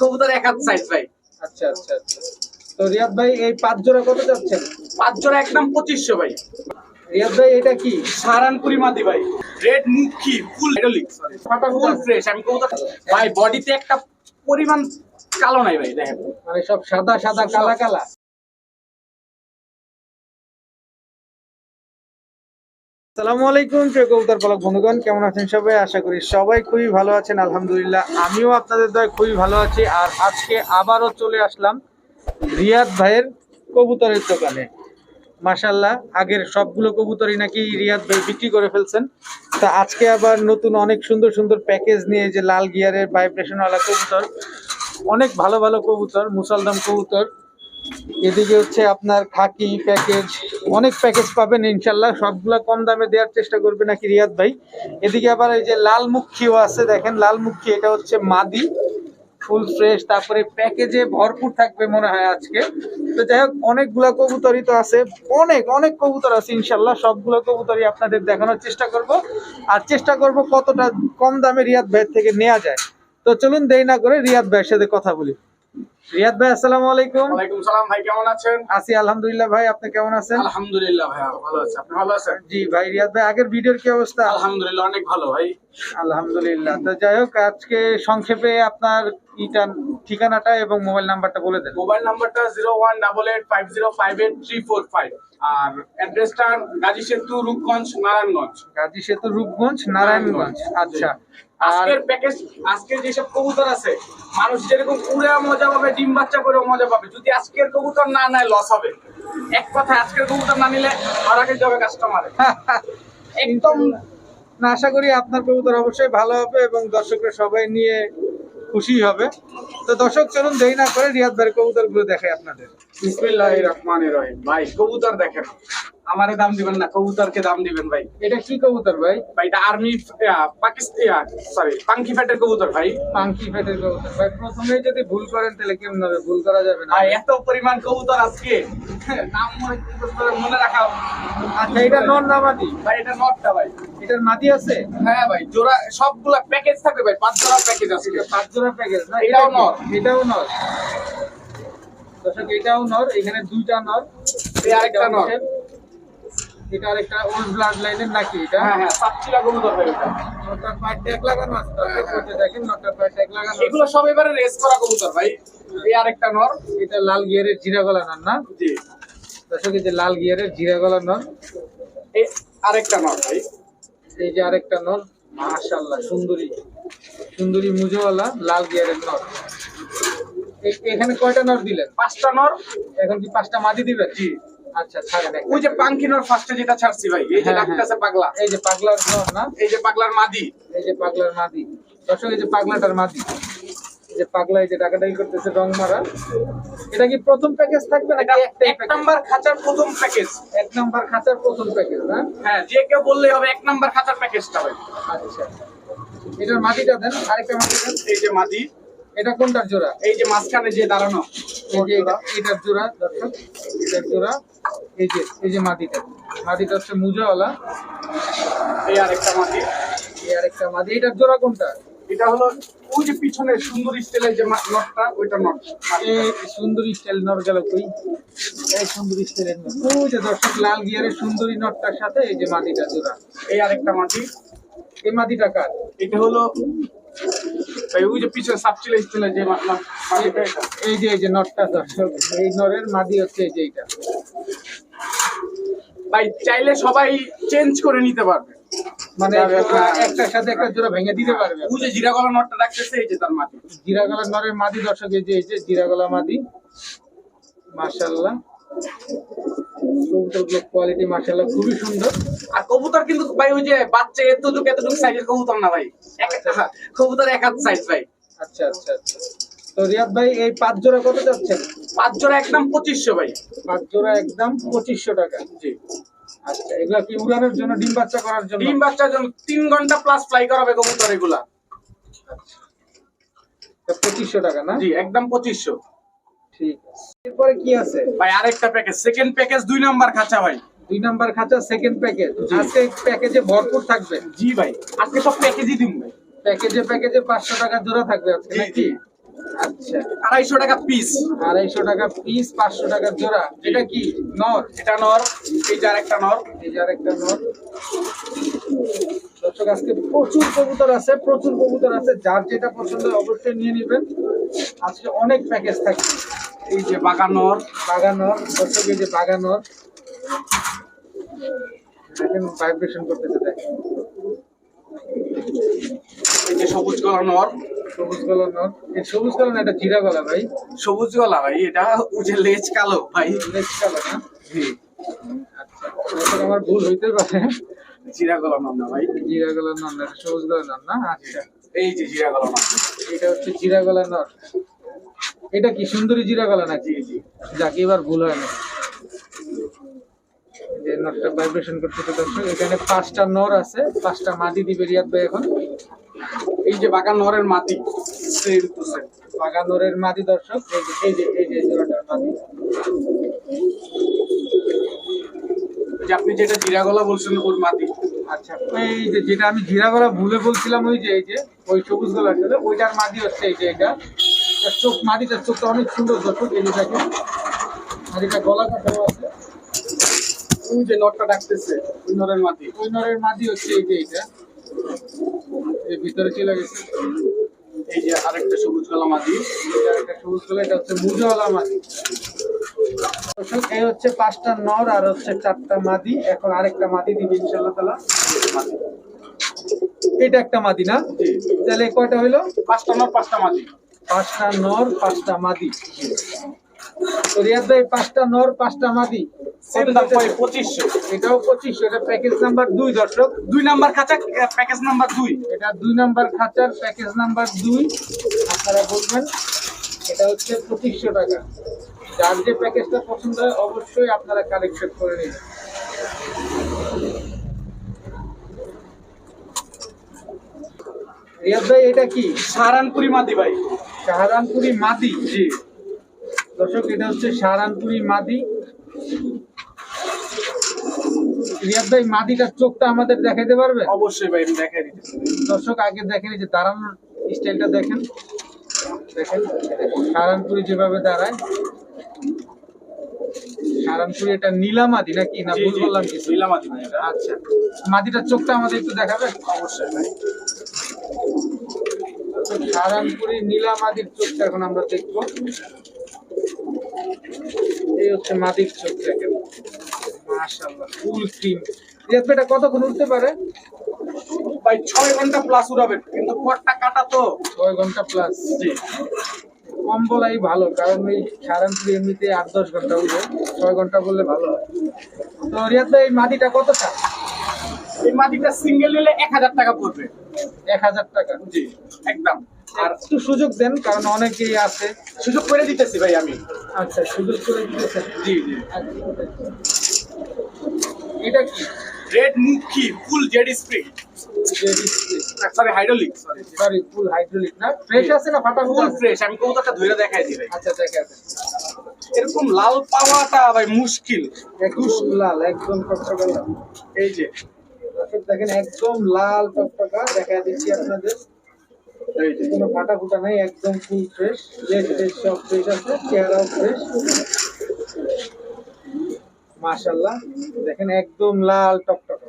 কবুতর এক হাত সাইজ ভাই। আচ্ছা আচ্ছা আচ্ছা। তো রিয়াদ ভাই এই পাঁচ জোড়া কত যাচ্ছেন পাঁচ জোড়া একদম পঁচিশশো ভাই। রিয়াদ ভাই এটা কি? সারানপুরি মাদি ভাই। রেড মুখি ফুল ফাটা ফুল ফুল। ফ্রেশ আমি কবুতর ভাই বডিতে একটা পরিমাণ কালো নাই ভাই দেখেন। মানে সব সাদা সাদা কালা কালা। আসসালামু আলাইকুম, প্রিয় কবুতর পালক বন্ধুগণ, কেমন আছেন সবাই? আশা করি সবাই খুবই ভালো আছেন, আলহামদুলিল্লাহ। আমিও আপনাদের দয় খুবই ভালো আছি। আর আজকে আবারও চলে আসলাম রিয়াদ ভাইয়ের কবুতরের দোকানে। মাশাল্লাহ আগের সবগুলো কবুতরই নাকি রিয়াদ ভাই বিক্রি করে ফেলছেন। তা আজকে আবার নতুন অনেক সুন্দর সুন্দর প্যাকেজ নিয়ে যে লাল গিয়ারের ভাইব্রেশনওয়ালা কবুতর, অনেক ভালো ভালো কবুতর মুসালদাম কবুতর। এদিকে হচ্ছে আপনার খাকি প্যাকেজ অনেক প্যাকেজ পাবেন ইনশাল্লাহ। সবগুলা কম দামে দেওয়ার চেষ্টা করবে নাকি রিয়াদ ভাই? এদিকে আবার এই যে লাল মুখিও আছে, দেখেন, লাল মুখী, এটা হচ্ছে মাদি, ফুল ফ্রেশ, তারপরে প্যাকেজে ভরপুর থাকবে মনে হয় আজকে। তো যাই হোক, অনেকগুলা কবুতরই তো আছে, অনেক অনেক কবুতর আছে ইনশাল্লাহ, সবগুলো কবুতরই আপনাদের দেখানোর চেষ্টা করব। আর চেষ্টা করব কতটা কম দামে রিয়াদ ভাইয়ের থেকে নেওয়া যায়। তো চলুন দেরি না করে রিয়াদ ভাইয়ের সাথে কথা বলি। রিয়াদ ভাই আসসালামু আলাইকুম। ওয়ালাইকুম সালাম ভাই কেমন আছেন? আছি আলহামদুলিল্লাহ ভাই আপনি কেমন আছেন? আলহামদুলিল্লাহ ভাই ভালো আছি। আপনি ভালো আছেন? জি ভাই রিয়াদ ভাই আগের ভিডিওর কি অবস্থা? আলহামদুলিল্লাহ অনেক ভালো ভাই। আলহামদুলিল্লাহ। তো যাই হোক আজকে সংক্ষেপে আপনার ইটা ঠিকানাটা এবং মোবাইল নাম্বারটা বলে দেন। মোবাইল নাম্বারটা zero one double eight five zero five eight three four five. আর অ্যাড্রেসটা গাজী সেতু রূপগঞ্জ নারায়ণগঞ্জ। গাজী সেতু রূপগঞ্জ নারায়ণগঞ্জ। আচ্ছা। আজকের প্যাকেজ আজকের যেসব কবুতর আছে মানুষ যেরকম উড়ে মজা পাবে ডিম বাচ্চা করে মজা পাবে। যদি আজকের কবুতর না নেয় লস হবে। এক কথায় আজকের কবুতর না নিলে ধরাকে যাবে কাস্টমারে একদম। না আশা করি আপনার কবুতর অবশ্যই ভালো হবে এবং দর্শকরা সবাই নিয়ে খুশি হবে। তো দর্শক চলুন দেরি না করে রিয়াদ ভাইয়ের কবুতরগুলো দেখাই আপনাদের। বিসমিল্লাহ রহমান রহিম ভাই কবুতর দেখেন। আমারে দাম দিবেন না কবুতরকে দাম দিবেন ভাই। এটা কি কবুতর ভাই? ভাই এটা আর্মি পাকিস্তান সরি পাঙ্কি ফ্যাটের কবুতর ভাই। পাঙ্কি কবুতর। ভাই প্রথমেই যদি ভুল করেন তাহলে কেমন হবে? ভুল করা যাবে না। ভাই এত পরিমাণ কবুতর আজকে। নাম মনে রাখা আচ্ছা এটা ভাই এটা ভাই। এটার আছে? হ্যাঁ ভাই জোড়া সবগুলা প্যাকেজ থাকবে ভাই পাঁচ জোড়া প্যাকেজ আছে পাঁচ জোড়া প্যাকেজ না? এটাও নর। এটাও নর? দর্শক এটাও নর এখানে দুইটা নর এই আরেকটা নর। এটা আরেকটা ওল্ড ব্লাড লাইনের নাকি এটা? হ্যাঁ হ্যাঁ সাতচিলা কবুতর ভাই এটা। নটার পায়ে ট্যাগ লাগানো আছে দর্শক দেখেন নটার পায়ে ট্যাগ লাগানো এগুলো সব এবারে রেস করা কবুতর ভাই। এই আরেকটা নর। এটা লাল গিয়ারের জিরা গলা নর না? জি। দর্শক এই যে লাল গিয়ারের জিরা গলা নর। এই আরেকটা নর ভাই। এই যে আরেকটা নর মাশাআল্লাহ সুন্দরী। সুন্দরী মুজোওয়ালা লাল গিয়ারের নর। এখানে কয়টা নর দিলেন? পাঁচটা নর। এখন কি পাঁচটা মাদি দিবেন? জি। আচ্ছা ওই যে পাঙ্কি নর ফার্স্টে যেটা ছাড়ছি ভাই এই যে হ্যাঁ, ডাকতেছে পাগলা। এই যে পাগলার নর না? এই যে পাগলার মাদি। এই যে পাগলার মাদি। দর্শক এই যে পাগলাটার মাদি। যে পাগলা এই যে ডাকাডাকি করতেছে রং মারা। এটা কি প্রথম প্যাকেজ থাকবে এক নাম্বার খাঁচার প্রথম প্যাকেজ। এক নাম্বার খাঁচার প্রথম প্যাকেজ না? হ্যাঁ যে কেউ বললেই হবে এক নাম্বার খাঁচার প্যাকেজটা ভাই। আচ্ছা। এটার মাটিটা দেন আরেকটা মাটি দেন। এই যে মাদি। এটা কোনটার জোড়া? এই যে মাঝখানে যে দাঁড়ানো এটার জোড়া দর্শক এটার জোড়া এই যে এই যে মাটিটা মাটিটা হচ্ছে মুজাওয়ালা। এই আরেকটা মাটি এই আরেকটা মাটি এটার জোড়া কোনটা? এটা হলো ওই যে পিছনে সুন্দর স্টাইলের যে নটটা ওইটা নট। এই সুন্দরী স্টাইল নর গেল কই? এই সুন্দরী স্টাইলের নর ওই যে দর্শক লাল গিয়ারের সুন্দরী নটটার সাথে এই যে মাটিটা জোড়া। এই আরেকটা মাদি। এই মাটিটা কার? এটা হলো ভাই ওই যে পিছনে সাবচিলা স্টাইলের যে মা- মা- মাদিটা এটা। এই যে এই যে নটটা দর্শক এই নরের মাদি হচ্ছে এই যে এইটা। ভাই চাইলে সবাই চেঞ্জ করে নিতে পারবে। মানে। একটার সাথে একটা জোড়া ভেঙে দিতে পারবে। ওই যে জিরা গলা নটটা রাখতেছে এই যে তার মাদি জিরাগলা নরের মাদি দর্শক এই যে এই যে জিরাগলা মাদি মাশাআল্লাহ। কবুতরগুলোর কোয়ালিটি মাশাআল্লাহ খুবই সুন্দর। আর কবুতর কিন্তু ভাই ওই যে বাচ্চা এতটুকু এতটুকু সাইজের কবুতর না ভাই। কবুতর এক হাত সাইজ ভাই। আচ্ছা আচ্ছা আচ্ছা। তো রিয়াদ ভাই এই পাঁচ জোড়া কত যাচ্ছেন পাঁচ জোড়া একদম পঁচিশশো ভাই। পাঁচ জোড়া একদম পঁচিশশো টাকা। জি। আচ্ছা এগুলা কি উড়ানোর জন্য ডিম বাচ্চা করার জন্য? ডিম বাচ্চার জন্য তিন ঘণ্টা প্লাস ফ্লাই করাবে কবুতর এগুলা। পঁচিশশো টাকা না? জি একদম পঁচিশশো। ঠিক আছে। এরপরে কি আছে? ভাই আরেকটা প্যাকেজ সেকেন্ড প্যাকেজ দুই নাম্বার খাঁচা ভাই। দুই নাম্বার খাঁচা সেকেন্ড প্যাকেজ। আজকে প্যাকেজে ভরপুর থাকবে? জি ভাই। আজকে সব প্যাকেজই দিন ভাই। প্যাকেজে প্যাকেজে পাঁচশো টাকা জোড়া থাকবে আজকে নাকি? আচ্ছা। আড়াইশো টাকা পিস আড়াইশো টাকা পিস পাঁচশো টাকা জোড়া। এটা কি? নর? এটা নর। এই যার একটা নর। এই যে আরেকটা নর। দর্শক আজকে প্রচুর কবুতর আছে প্রচুর কবুতর আছে। যার যেটা পছন্দ অবশ্যই নিয়ে নেবেন। আজকে অনেক প্যাকেজ থাকে এই যে বাগা নর বাগানর দর্শক এই যে বাগানর। দেখেন ভাইব্রেশন করতেছে দেখেন। এই যে সবুজ গলা নর সবুজ কালার নর এই সবুজ কালার এটা জিরা গলা ভাই। সবুজ গলা ভাই এটা উজে লেজ কালো ভাই। লেজ কালার না? জি। আচ্ছা আমার ভুল হইতে পারে। জিরা গলা নর না ভাই। জিরা গলার নর না সবুজ গলার নর না? আচ্ছা। এই যে জিরা গলা নর এটা হচ্ছে জিরা গলা নর এটা কি সুন্দরী জিরা গলা নাকি? যাক এবার ভুল হয় না। যে নটটা ভাইব্রেশন করতেছে দর্শক এখানে পাঁচটা নর আছে পাঁচটা মাদি দিবে রিয়াদ ভাই এখন। এই যে বাগা নরের মাটি সেই রূপসে। বাগা নরের মাদি দর্শক এই যে এই যে এই যে জোড়াটার মাদি যে আপনি যেটা জিরা গলা বলছেন ওর মাটি। আচ্ছা এই যে যেটা আমি জিরা গলা ভুলে বলছিলাম ওই যে এই যে ওই সবুজ গলাটা ওইটার মাদি হচ্ছে এই যে এটা। চোখ মাদিটার চোখটা অনেক সুন্দর দর্শক যে দেখেন। মাদিটা গলা কাটাও আছে। ওই যে নরটা ডাকতেছে ওই নরের মাটি। ওই নরের মাদি হচ্ছে এই যে এটা। এই ভিতরে চলে গেছে। এই যে আরেকটা সবুজ মাটি। এটা একটা সবুজ কালার, এটা হচ্ছে মুজাওয়ালা মাদি দর্শক, এই হচ্ছে পাঁচটা নর আর হচ্ছে চারটা মাদি এখন আরেকটা মাদি দিবে ইনশাল্লাহ তালা এটা একটা মাদি না? তাহলে কয়টা হইল? পাঁচটা নর পাঁচটা মাটি। পাঁচটা নর পাঁচটা মাদি। তো রিয়াদ ভাই পাঁচটা নর পাঁচটা মাদি। পঁচিশশো। এটাও পঁচিশশো এটা প্যাকেজ নাম্বার দুই দর্শক। দুই নাম্বার খাঁচা প্যাকেজ নাম্বার দুই। এটা দুই নাম্বার খাঁচার প্যাকেজ নাম্বার দুই। আপনারা বলবেন এটা হচ্ছে পঁচিশশো টাকা। যার যে প্যাকেজটা পছন্দ হয় অবশ্যই আপনারা কালেকশন করে নিন। রিয়াদ ভাই এটা কি? সাহারানপুরি মাটি ভাই। সাহারানপুরি মাদি। জি। দর্শক এটা হচ্ছে সাহারানপুরি মাদি। রিয়াদ ভাই মাদিটার চোখটা আমাদের দেখাইতে পারবে অবশ্যই ভাই দেখাই দর্শক আগে দেখেন যে দাঁড়ানোর স্টাইলটা দেখেন। দেখেন যেভাবে দাঁড়ায়। সারানপুরি এটা নীলা মাদি নাকি? না ভুল বললাম জি, নীলা। আচ্ছা মাদিটার চোখটা আমাদের একটু দেখাবে অবশ্যই ভাই। সারানপুরি নীলা মাদির চোখটা এখন আমরা দেখব। এই হচ্ছে মাদির চোখ দেখেন। মাশাআল্লাহ ফুল ক্রিম এটা কতক্ষণ উঠতে পারে? ভাই ছয় ঘণ্টা প্লাস উড়াবে কিন্তু পটটা কাটা তো। ছয় ঘণ্টা প্লাস জি। কম বলাই ভালো কারণ ওই সারানপুরি এমনিতে আট দশ ঘণ্টা উঠে ছয় ঘণ্টা বললে ভালো হয়। তো রিয়াদ ভাই এই মাদিটা কত টাকা এই মাটিটা সিঙ্গেল নিলে এক হাজার টাকা পড়বে। এক হাজার টাকা। জি। একদম। আর একটু সুযোগ দেন কারণ অনেকেই আছে। সুযোগ করে দিতেছি ভাই আমি। আচ্ছা সুযোগ করে দিতেছেন। জি জি। এটা কি? রেড মুখি full Z spring sorry hydraulic sorry sorry full hydraulic না? ফ্রেশ আছে না ফাটা ফুল ফ্রেশ আমি কবুতরটা দেখাই দিই আচ্ছা দেখেন এরকম লাল পাওয়াটা ভাই মুশকিল। একুশ লাল একদম টকটকা লাল। এই যে। দেখেন একদম লাল টকটকা দেখা দিচ্ছি আপনাদের। কোনো ফাটা ফুটা নাই একদম ফুল ফ্রেশ লেজ ফ্রেশ সব ফ্রেশ আছে চেহারাও ফ্রেশ মাশাল্লাহ দেখেন একদম লাল টকটক।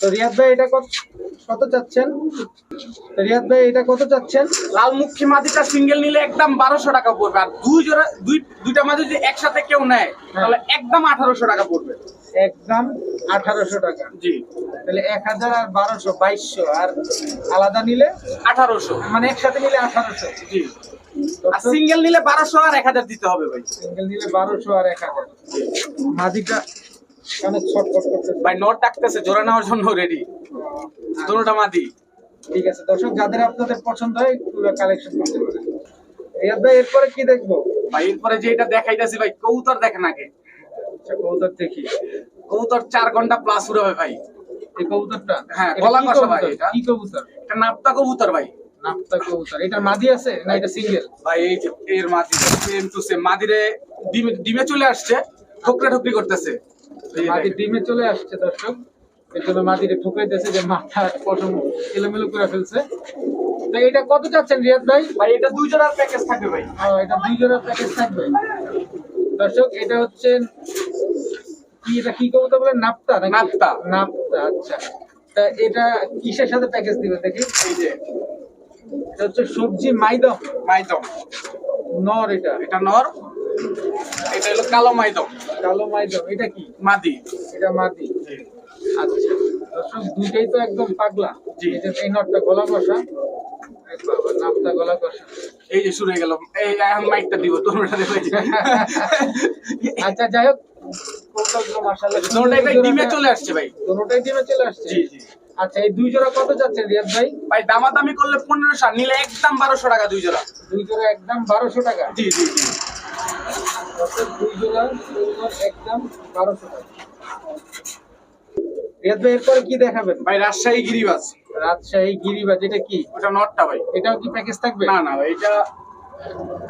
তো রিয়াদ ভাই এটা কত কত চাচ্ছেন? রিয়াদ ভাই এটা কত চাচ্ছেন? লাল মুখী মাটিটা সিঙ্গেল নিলে একদম বারোশো টাকা পড়বে। আর দুই জোড়া দুই দুইটা মাঝে যদি একসাথে কেউ নেয় তাহলে একদম আঠারোশো টাকা পড়বে। একদম আঠারোশো টাকা। জি। তাহলে এক হাজার আর বারোশো বাইশশো। আর আলাদা নিলে? আঠারোশো। মানে একসাথে নিলে আঠারোশো। জি। সিঙ্গেল নিলে বারোশো আর এক হাজার দিতে হবে ভাই। সিঙ্গেল নিলে বারোশো আর এক হাজার। মাদিটা ভাই নোট ডাকতেছে জোড়া নেওয়ার জন্য রেডি দুটোটা মাদি। ঠিক আছে দর্শক যাদের আপনাদের পছন্দ হয় পুরো কালেকশন করতে পারেন। রিয়াদ ভাই এরপরে কি দেখব? ভাই এরপরে যে এটা দেখাইতেছি ভাই কবুতর দেখেন আগে। আচ্ছা কবুতর দেখি। কবুতর চার ঘণ্টা প্লাস উড়াবে ভাই। এই কবুতরটা? হ্যাঁ, গলা কষা ভাই? কি কবুতর? এটা নাপ্তা কবুতর ভাই। নাপ্তা কবুতর। এটা মাদি আছে না এটা সিঙ্গেল? ভাই এই যে এর মাদি সেম টু সেম মাদিরে ডিমে ডিমে চলে আসছে ঠোকরা ঠোকরি করতেছে। মাদি ডিমে চলে আসছে দর্শক। এর জন্য মাটিতে ঠুকাইতেছে যে মাথা পশম এলোমেলো করে ফেলছে। তো এটা কত চাচ্ছেন রিয়াদ ভাই? ভাই এটা দুই জোড়ার প্যাকেজ থাকবে ভাই। এটা দুই জোড়া প্যাকেজ থাকবে। দর্শক এটা হচ্ছে কি এটা কি কবুতর বলে নাপ্তা নাকি? নাপ্তা। নাপ্তা আচ্ছা। তা এটা কিসের সাথে প্যাকেজ দিবে দেখি? এই যে এটা হচ্ছে সবজি মাইদম মাইদম নর এটা এটা নর এটা হলো কালো মাইদম কালো মাইদম এটা কি? মাদি। এটা মাদি। আচ্ছা দর্শক দুইটাই তো একদম পাগলা। জি। এই নটটা গলা কষা এই যে শুরু গেল এই এখন মাইকটা দিব আচ্ছা যাই হোক। চলে আসছে ভাই। ডিমে চলে আসছে। জি জি। আচ্ছা এই দুই জোড়া কত যাচ্ছে রিয়াদ ভাই? ভাই দামাদামি করলে পনেরোশো নিলে একদম বারোশো টাকা দুই জোড়া। দুই জোড়া একদম বারোশো টাকা? জি জি জি। অর্থাৎ দুই জোড়া একদম বারোশো টাকা। রিয়াদ ভাই এরপরে কি দেখাবেন? ভাই রাজশাহী গিরিবাজ। রাজশাহী গিরিবাজ এটা কি? ওটা নটটা ভাই। এটাও কি প্যাকেজ থাকবে? না না ভাই এটা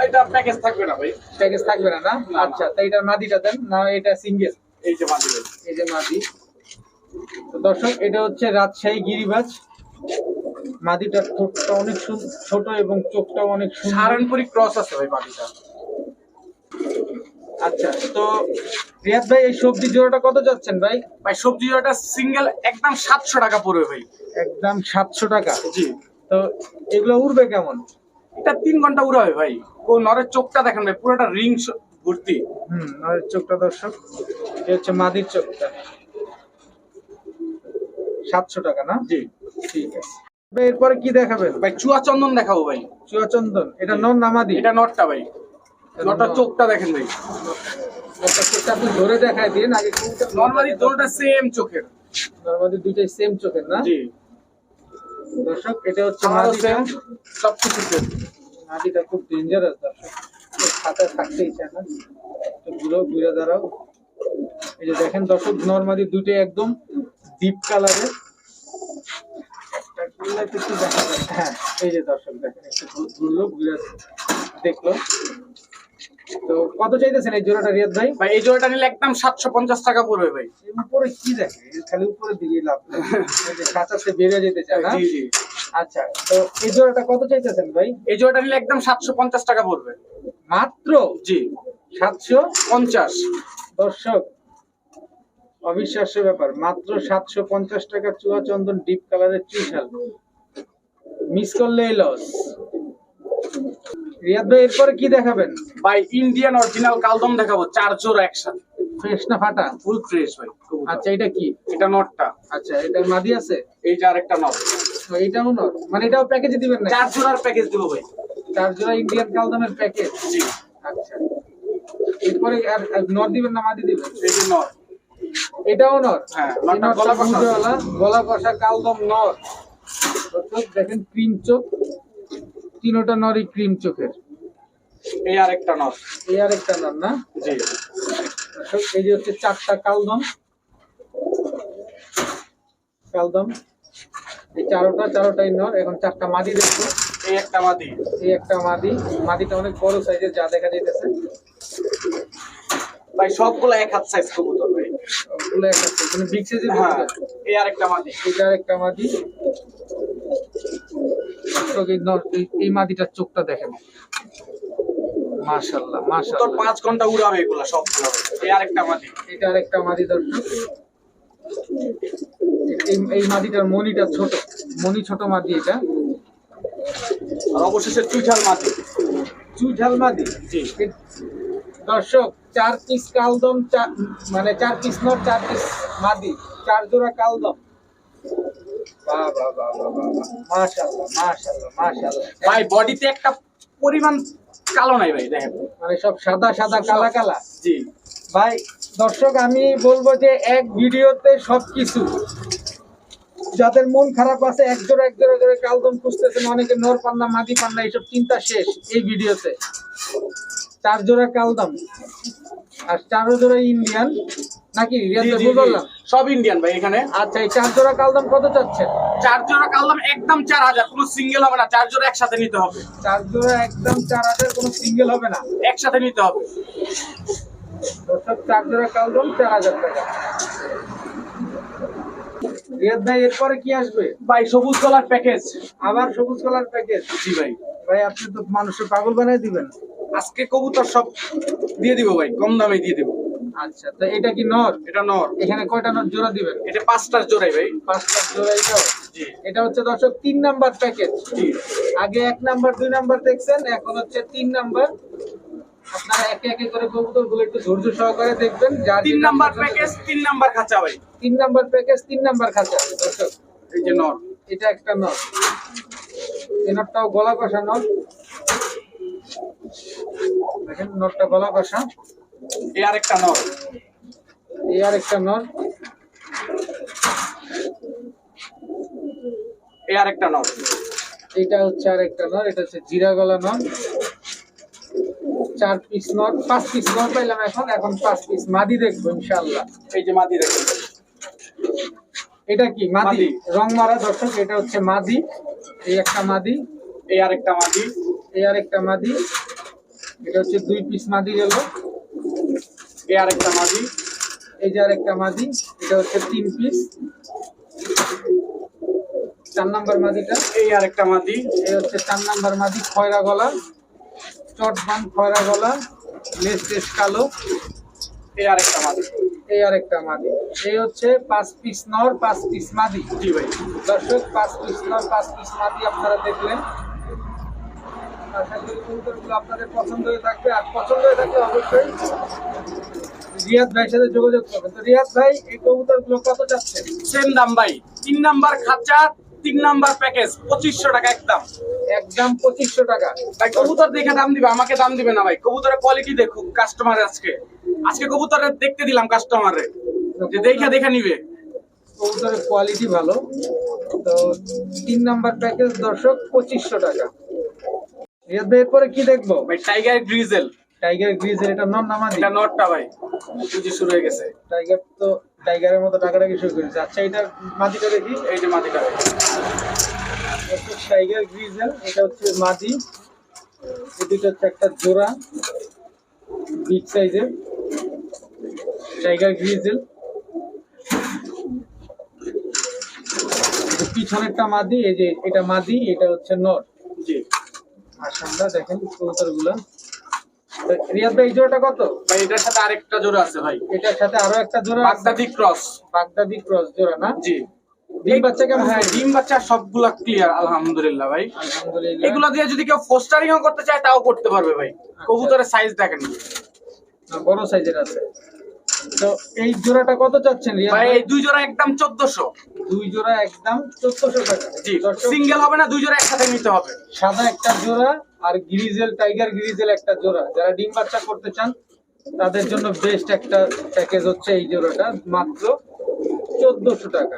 এটা প্যাকেজ থাকবে না ভাই। প্যাকেজ থাকবে না না। আচ্ছা তাই এটার মাদিটা দেন না এটা সিঙ্গেল? এই যে মাদি এই যে মাদি। দর্শক এটা হচ্ছে রাজশাহী গিরিবাজ। মাদিটার ঠোঁটটা অনেক ছোট এবং চোখটা অনেক সাহারানপুরি ক্রস আছে ভাই মাদিটা। আচ্ছা তো রিয়াদ ভাই এই সবজি জোড়াটা কত যাচ্ছেন ভাই? ভাই সবজি ওটা সিঙ্গেল একদম সাতশো টাকা পড়বে ভাই। একদম সাতশো টাকা। জি। তো এগুলো উড়বে কেমন? এটা তিন ঘণ্টা উড়াবে ভাই। ও নরের চোখটা দেখেন ভাই পুরোটা রিং ভর্তি। হুম আর চোখটা দর্শক এটা হচ্ছে মাদির চোখটা। সাতশো টাকা না? জি। ঠিক আছে। এরপরে কি দেখাবেন? ভাই চুয়া চন্দন দেখাবো ভাই। চুয়া চন্দন? এটা নন নামাদি এটা নটটা ভাই। নটটার চোখটা দেখেন ভাই। চোখটা আপনি ধরে দেখায় দিন আগে নর্মালি দোনোটা সেম চোখের। নর্মালি দুইটাই সেম চোখের না? জি। দর্শক এটা হচ্ছে মাদিটা। সেম সব কিছু সেম মাদিটা খুব ডেঞ্জারাস দর্শক। খাতা থাকতেই চায় না। তো ঘুরো ঘুরে দাঁড়াও। এই যে দেখেন দর্শক নর্মালি দুইটাই একদম ডিপ কালারের হ্যাঁ এই যে দর্শক দেখেন একটু ঘুরলো ঘুরে দেখল। তো কত চাইতেছেন এই জোড়াটা রিয়াদ ভাই? ভাই এই জোড়াটা নিলে একদম সাতশো পঞ্চাশ টাকা পড়বে ভাই। উপরে কি দেখে এই খালি উপরে দিকে লাভ নেই। এই যে খাঁচাতে বেরিয়ে যেতে চায় না? আচ্ছা তো এই জোড়াটা কত চাইতেছেন ভাই? এই জোড়াটা নিলে একদম সাতশো পঞ্চাশ টাকা পড়বে। মাত্র? জি। সাতশো পঞ্চাশ? দর্শক অবিশ্বাস্য ব্যাপার। মাত্র সাতশো পঞ্চাশ টাকা চুয়া চন্দন ডিপ কালারের চুইশাল মিস করলেই লস রিয়াদ ভাই এরপরে কি দেখাবেন? ভাই ইন্ডিয়ান অরিজিনাল কালদম দেখাবো চার জোড়া একসাথে। ফ্রেশ না ফাটা? ফুল ফ্রেশ ভাই আচ্ছা এটা কি? এটা নটটা। আচ্ছা এটা মাদি আছে? এই যে আরেকটা নট। তো এইটাও নর মানে এটাও প্যাকেজে দিবেন না চার জোড়ার প্যাকেজ দিব ভাই। চার জোড়া ইন্ডিয়ান কালদমের প্যাকেজ জি। আচ্ছা। এরপরে আর নর দিবেন না মাদি দিবেন? এই যে নট। এটাও নর। হ্যাঁ, গলা কষা। কালদম নর। দেখেন ক্রিম চোখ। তিনোটা নরই ক্রিম চোখের। এই আরেকটা নট এই আর একটা নর না? জি। এই যে হচ্ছে চারটা কালদম। কালদম। এই চারোটা চারোটাই নর। এখন চারটা মাদি দেখব। এই একটা মাদি। এই একটা মাদি। মাদিটা অনেক বড় সাইজের যা দেখা যাইতেছে। ভাই সবগুলো এক হাত সাইজ কবুতর ভাই। ওগুলো একটা মানে বিগ সাইজের হ্যাঁ এই আরেকটা মাদি। এটা একটা মাদি। এই মাদিটার চোখটা দেখেন। মাশাল্লাহ তোর মাশাল্লাহ পাঁচ ঘণ্টা উড়াবে এগুলা সবগুলো এই আরেকটা মাদি। এটা আরেকটা মাদি দর্শক এই এই মাদিটার মনিটা ছোট। মনি ছোট মাদি এটা। আর অবশেষে চুইঠাল মাদি। চুঝাল মাদি? জি। দর্শক চার পিস কালদম চার- মানে চার পিস নর চার পিস মাদি চার জোড়া কালদম। ভাই বডিতে একটা পরিমাণ কালো নাই ভাই দেখেন। মানে সব সাদা সাদা কালা কালা। জি। ভাই দর্শক আমি বলব যে এক ভিডিওতে সবকিছু। যাদের মন খারাপ আছে এক জোড়া এক জোড়া করে কালদম খুঁজতেছেন অনেকে নর পান্না মাদি পান্না এইসব চিন্তা শেষ এই ভিডিওতে। চার জোড়া কালদম আর চারো জোড়া ইন্ডিয়ান নাকি? সব ইন্ডিয়ান ভাই এখানে। আচ্ছা এই চার জোড়া কালদম কত চাচ্ছেন? চার জোড়া কালদাম একদম চার হাজার কোনো সিঙ্গেল হবে না চার জোড়া একসাথে নিতে হবে। চার জোড়া একদম চার হাজার কোনো সিঙ্গেল হবে না। একসাথে নিতে হবে। চার জোড়া কালদম চার হাজার টাকা। রিয়াদ ভাই এরপরে কি আসবে? ভাই সবুজ কলার প্যাকেজ আবার সবুজ কালার প্যাকেজ জি ভাই। ভাই আপনি তো মানুষের পাগল বানিয়ে দিবেন। আজকে কবুতর সব দিয়ে দিব ভাই কম দামে দিয়ে দিব। আচ্ছা তো এটা কি নর? এটা নর। এখানে কয়টা নর জোড়া দিবেন? এটা পাঁচটার জোড়াই ভাই। পাঁচটা জোড়া এটাও জি। এটা হচ্ছে দর্শক তিন নাম্বার প্যাকেজ জি। আগে এক নাম্বার দুই নাম্বার দেখছেন এখন হচ্ছে তিন নাম্বার। আপনারা একে একে করে কবুতরগুলো একটু ধৈর্য সহকারে দেখবেন যার তিন নাম্বার প্যাকেজ তিন নাম্বার খাঁচা ভাই। তিন নাম্বার প্যাকেজ তিন নাম্বার খাঁচা দর্শক। এই যে নর। এটা একটা নট এই নটটাও গলা কষা নট দেখেন নটটা গলা কষা। এই আরেকটা নর এই আর একটা নট। এই আরেকটা নর এটা হচ্ছে আর একটা নট এটা হচ্ছে জিরা গলা নট। চার পিস নট পাঁচ পিস নট পাইলাম এখন এখন পাঁচ পিস মাদি দেখব ইনশাল্লাহ এই যে মাদি দেখেন। এটা কি মাদি। রং মারা দর্শক এটা হচ্ছে মাদি। এই একটা মাদি। এই আরেকটা মাদি। এই আর একটা মাদি। এটা হচ্ছে দুই পিস মাদি গেল এই আরেকটা মাদি। এই যে আর একটা মাদি, এটা হচ্ছে তিন পিস চার নাম্বার মাদিটা। এই আরেকটা মাদি। এই হচ্ছে চার নাম্বার মাদি, খয়রা গলা। চট বান খয়রা গলা। লেস টেস কালো। এই আরেকটা মাদি। এই আর একটা মাদি। এই হচ্ছে পাঁচ পিস নর, পাঁচ পিস মাদি। জি ভাই। দর্শক, পাঁচ পিস নর, পাঁচ পিস মাদি আপনারা দেখলেন। আপনাদের পছন্দ হয়ে থাকবে আর পছন্দ হয়ে অবশ্যই ভাইয়ের সাথে যোগাযোগ তো রিয়াদ ভাই এই কত সেম ভাই তিন নাম্বার খাঁচা তিন নাম্বার প্যাকেজ পঁচিশশো টাকা একদম একদম পঁচিশশো টাকা কবুতর দেখে দাম দিবে আমাকে দাম দিবে না ভাই কবুতরের কোয়ালিটি দেখুক কাস্টমার আজকে আজকে কবুতরের দেখতে দিলাম কাস্টমারে যে দেখে দেখে নিবে কবুতরের কোয়ালিটি ভালো। তো তিন নাম্বার প্যাকেজ দর্শক পঁচিশশো টাকা। এরপরে কি দেখব? ভাই টাইগার গ্রিজেল টাইগার গ্রিজের এটা নন নামাজি এটা নটটা ভাই পুঁজি শুরু হয়ে গেছে। টাইগার তো টাইগারের মতো টাকাটাকি শুরু করেছে। আচ্ছা এটা মাদিটা দেখি। এই যে মাটিটা টাইগার গ্রিজেল এটা হচ্ছে মাদি দুটো হচ্ছে একটা জোড়া বিগ সাইজের টাইগার গ্রিজেল পিছনেরটা মাদি এই যে এটা মাদি এটা হচ্ছে নর জি। আসামটা দেখেন কবুতরগুলো রিয়াদ ভাই এই জোড়াটা কত? ভাই এটার সাথে আরেকটা জোড়া আছে ভাই। এটার সাথে আরও একটা জোড়া আছে। বাগদাদি ক্রস। বাগদাদি ক্রস জোড়া না? জি। ডিম বাচ্চা কেমন? হ্যাঁ ডিম বাচ্চা সবগুলা ক্লিয়ার আলহামদুলিল্লাহ ভাই। আলহামদুলিল্লাহ। এগুলো দিয়ে যদি কেউ ফোস্টারিং করতে চায় তাও করতে পারবে ভাই। কবুতরের সাইজ দেখেন। না, বড় সাইজের আছে। তো এই জোড়াটা কত চাচ্ছেন ভাই এই দুই জোড়া একদম চোদ্দশো। দুই জোড়া একদম টাকা। জি সিঙ্গেল হবে না দুই জোড়া একসাথে নিতে হবে। সাদা একটা জোড়া আর গ্রিজেল টাইগার গ্রিজেল একটা জোড়া। যারা ডিম বাচ্চা করতে চান তাদের জন্য বেস্ট একটা প্যাকেজ হচ্ছে এই জোড়াটা মাত্র চোদ্দশো টাকা।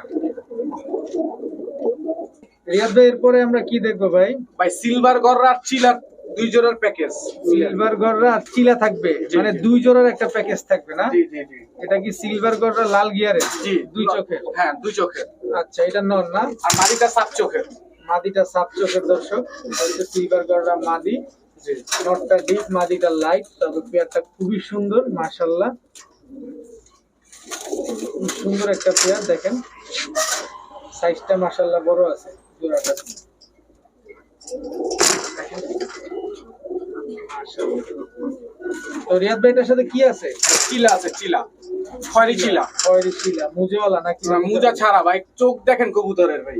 রিয়াদ ভাই এরপরে আমরা কি দেখব ভাই? ভাই সিলভার গররা আর চিলার দুই জোড়ার প্যাকেজ সিলভার গররা আর চিলা থাকবে। মানে দুই জোড়ার একটা প্যাকেজ থাকবে না? জি জি জি। এটা কি সিলভার গররা লাল গিয়ারের জি দুই চোখের? হ্যাঁ দুই চোখের। আচ্ছা এটা নর না? আর মাদিটা সাত চোখের। মাদিটা সাপ চোখের দর্শক। সিলভার গররা মাদি। নটটা ডিপ মাদিটা লাইট তবে পেয়ারটা খুবই সুন্দর মাশাল্লাহ সুন্দর একটা পেয়ার দেখেন। সাইজটা মাশাল্লাহ বড় আছে জোড়াটা। তো রিয়াদ ভাইটার সাথে কি আছে? চিলা আছে চিলা। খয়রি চিলা। খয়েরি শিলা মুজেওয়ালা নাকি? মুজা ছাড়া ভাই চোখ দেখেন কবুতরের ভাই।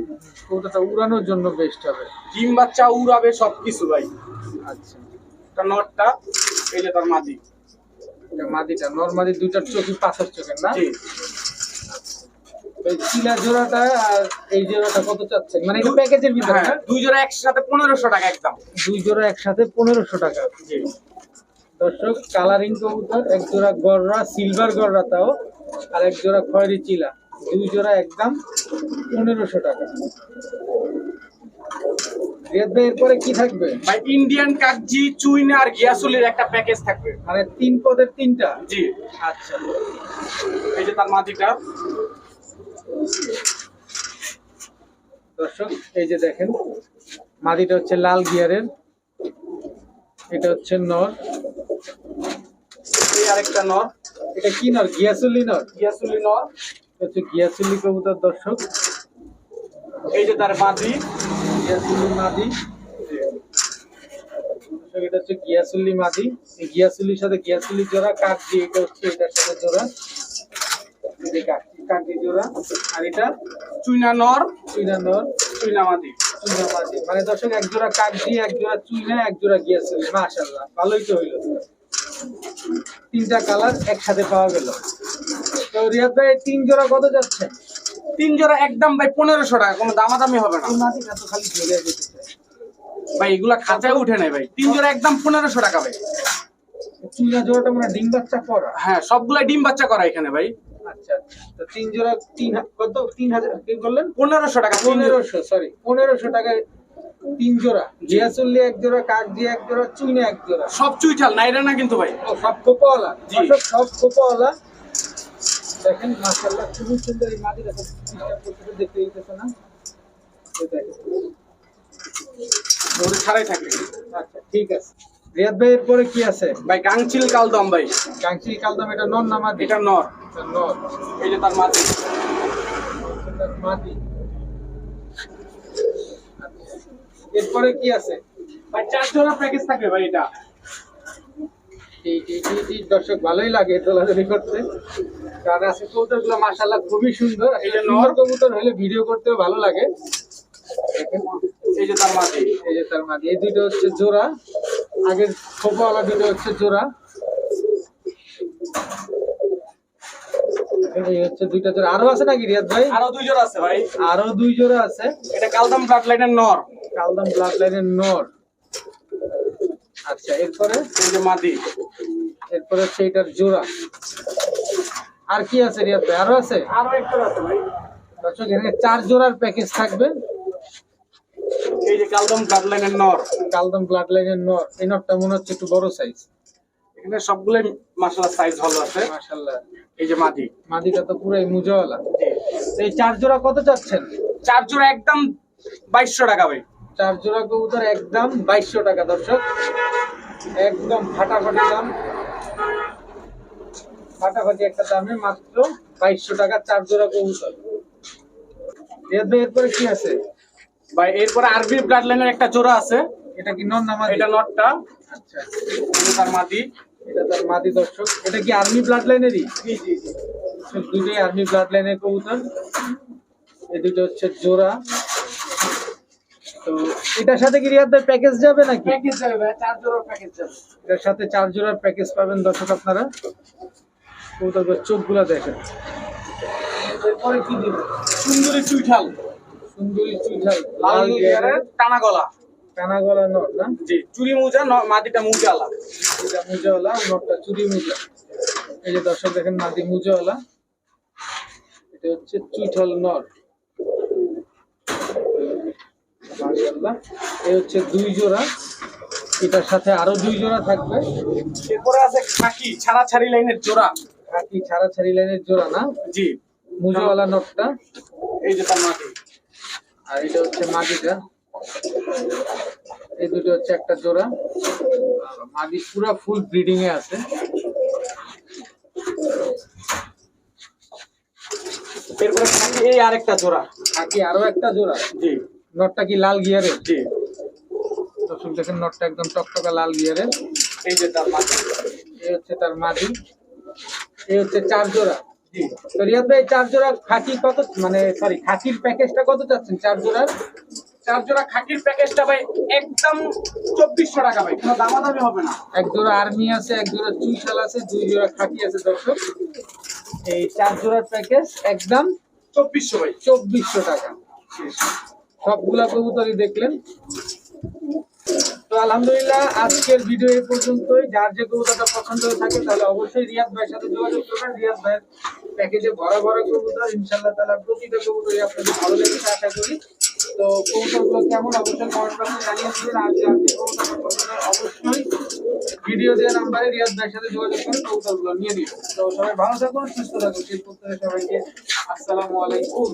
ওটাটা উড়ানোর জন্য বেস্ট হবে। ডিম বাচ্চা উড়াবে সবকিছু ভাই। আচ্ছা। এটা নটটা এই যে তার মাদি। এটা মাদিটা। নর্মালি দুইটার চোখই পাথর চোখের না? জি। চিলা জোড়াটা আর এই জোড়াটা কত চাচ্ছেন? মানে এটা প্যাকেজের ভিতরে হ্যাঁ না? দুই জোড়া একসাথে পনেরোশো টাকা একদম। দুই জোড়া একসাথে পনেরোশো টাকা। দর্শক কালারিং কবুতর এক জোড়া গররা সিলভার গররা তাও আর এক জোড়া খয়েরি চিলা। দুই জোড়া একদম পনেরোশো টাকা। এরপরে কি থাকবে? ভাই ইন্ডিয়ান কাকজি চুইনা আর গিয়াসুলির একটা প্যাকেজ থাকবে। মানে তিন পদের তিনটা? জি। আচ্ছা। এই যে তার মাদিটা দর্শক, এই যে দেখেন মাদিটা হচ্ছে লাল গিয়ারের, এটা হচ্ছে নর। আরেকটা নর, এটা কি নর? গিয়াসুলি নর? গিয়াসুলি নর হচ্ছে গিয়াসুলি কবুতর দর্শক। এই যে তার মাদি গিয়াসুলি মাদি। এটা হচ্ছে গিয়াসুলি মাদি। গিয়াসুলির সাথে গিয়াসুলি জোড়া, কাঠ দিয়ে এটা হচ্ছে এটার সাথে জোড়া। জোড়া আর এটা চুইনা নর চুইনা নর। চুইনা মাদি। চুইনা মাদি। মানে দর্শক এক জোড়া কাঠ দিয়ে এক জোড়া চুইনা এক জোড়া মাশাআল্লাহ ভালোই তো হইল। তিনটা কালার একসাথে পাওয়া গেল। তো রিয়াদ ভাই তিন জোড়া কত যাচ্ছে? তিন জোড়া একদম ভাই পনেরোশো টাকা কোনো দামাদামি হবে না। মাটিটা তো খালি ভাই এগুলা খাঁচায় উঠে নেই ভাই। তিন জোড়া একদম পনেরোশো টাকা ভাই। চুইনা জোড়াটা মানে ডিম বাচ্চা করা হ্যাঁ সবগুলা ডিম বাচ্চা করা এখানে ভাই। আচ্ছা আচ্ছা। তো তিন জোড়া তিন কত? তিন হাজার কি বললেন পনেরোশো টাকা পনেরোশো সরি পনেরোশো টাকায় তিন জোড়া। জিয়াচল্লি এক জোড়া কাক দিয়ে এক জোড়া চুইনা এক জোড়া। সব চুইঠাল নাইরা না কিন্তু ভাই? ও সব খোপাওয়ালা। সব খোপাওয়ালা। দেখেন মাশাআল্লাহ খুবই সুন্দর এই দেখতে না? ছাড়াই থাকে আচ্ছা ঠিক আছে। রিয়াদ ভাই এরপরে কি আছে? ভাই গাংচিল কালদম ভাই। কাঞ্চিল কালদাম এটা নন নামা এটা নর। নর। এই যে তার মাদি। এটা মাটি এরপরে কি আছে? ভাই চার জোড়া প্যাকেজ থাকবে ভাই এটা। দর্শক ভালোই লাগে তোলাধুলি করতে। কারণ আছে কবুতরগুলো মাসাল্লাহ খুবই সুন্দর। এই যে নর। নর কবুতর হলে ভিডিও করতেও ভালো লাগে। এই যে তার মাদি এই যে তার মাঝে এই দুটো হচ্ছে জোড়া। আগের খোপাওয়ালা দুটো হচ্ছে জোড়া। এই হচ্ছে দুইটা জোড়া। আরও আছে নাকি রিয়াদ ভাই? আরও দুই জোড়া আছে ভাই। আরও দুই জোড়া আছে। এটা কালদম ব্লাড লাইনের নর। কালদাম ব্লাড লাইনের নর। আচ্ছা এরপরে? এই যে মাদি এরপরে হচ্ছে এটার জোড়া। আর কি আছে রিয়াদ ভাই? আরও আছে? আরও একটা আছে ভাই। দর্শক এখানে চার জোড়ার প্যাকেজ থাকবে। এই যে কালদম ব্লাড লাইনের নর। কালদম ব্লাড লাইনের নর। এই নটটা মনে হচ্ছে একটু বড় সাইজ এখানে সবগুলোই মাসালা সাইজ ভালো আছে। মাশাল্লাহ এই যে মাদি। মাদিটা তো পুরো মুজাওয়ালা। এই চার জোড়া কত চাচ্ছেন? চার জোড়া একদম বাইশশো টাকা ভাই। চার জোড়া কবুতর একদম বাইশশো টাকা দর্শক। একদম ফাটাফাটি দাম। ফাটাফাটি একটা দামে মাত্র বাইশশো টাকা চার জোড়া কবুতর। এরপরে কি আছে? ভাই এরপরে আরবি ব্লাড লাইনের একটা জোড়া আছে। এটা কি নন নামাজ এটা নটটা আচ্ছা। তার মাদি। এটা তার মাদি দর্শক। এটা কি আর্মি ব্লাড লাইনেরই জি জি জি। দুটোই আর্মি ব্লাড লাইনের কবুতর। এই দুটো হচ্ছে জোড়া। তো এটার সাথে কি রিয়াদ প্যাকেজ যাবে নাকি? প্যাকেজ যাবে ভাই চার প্যাকেজ যাবে। এটার সাথে চার জোড়ার প্যাকেজ পাবেন দর্শক আপনারা। চোখগুলো দেখেন। এরপরে কি দিবেন সুন্দরী চুইঠাল সুন্দরী লাল লাল গিয়ারের টানা গলা কানা গলা নট না? জি চুরি মোজা ন- মাদিটা এটা মুজাওয়ালা নটটা চুরি মুজা। এই যে দর্শক দেখেন মুজাওয়ালা। এটা হচ্ছে চুইঠাল মাশাআল্লাহ। এই হচ্ছে দুই জোড়া। এটার সাথে আরও দুই জোড়া থাকবে। এরপরে আছে খাকি ছাড়া ছাড়ি লাইনের জোড়া। খাকি ছাড়া ছাড়ি লাইনের জোড়া না? জি। মুজাওয়ালা নটটা। এই যে তার মাদি। আর এটা হচ্ছে মাদিটা এই দুটো হচ্ছে একটা জোড়া। মাদি পুরা ফুল ব্রিডিং এ আছে। এরপরে এই আরেকটা জোড়া। খাকি আরও একটা জোড়া? জি। নটটা কি লাল গিয়ারের জি। দর্শক দেখেন নটটা একদম টকটকা লাল গিয়ারের এই যে তার মাদি এই হচ্ছে তার মাদি এই হচ্ছে চার জোড়া। রিয়াদ ভাই, চার জোড়া খাকি কত মানে সরি খাকির প্যাকেজটা কত চাচ্ছেন? চার জোড়ার প্যাকেজটা ভাই, একদম চব্বিশশো টাকা ভাই, কোনো হবে না। এক জোড়া আর্মি আছে, এক জোড়া আছে, দুই জোড়া আছে এই প্যাকেজ একদম চব্বিশশো ভাই। চব্বিশশো টাকা। সবগুলা কবুতরই দেখলেন। তো আলহামদুলিল্লাহ, আজকের ভিডিও এই পর্যন্তই। যার যে কবুতরটা পছন্দ হয়ে থাকে, তাহলে অবশ্যই রিয়াদ ভাইয়ের সাথে যোগাযোগ করবেন। রিয়াদ ভাইয়ের প্যাকেজে ভরা ভরা কবুতর ইনশাল্লাহ তালা প্রতিটা কবুতরই আপনাদের ভালো লেগেছে, আশা করি। তো কবুতরগুলো কেমন, অবশ্যই কমেন্ট বক্সে জানিয়ে দিবেন। আর যে কবুতরটা পছন্দ অবশ্যই ভিডিও দেওয়া নাম্বারে রিয়াদ ভাইয়ের সাথে যোগাযোগ করে কবুতরগুলো নিয়ে নিন তো সবাই ভালো থাকুন, সুস্থ থাকুন। সেই সবাইকে আসসালামু আলাইকুম।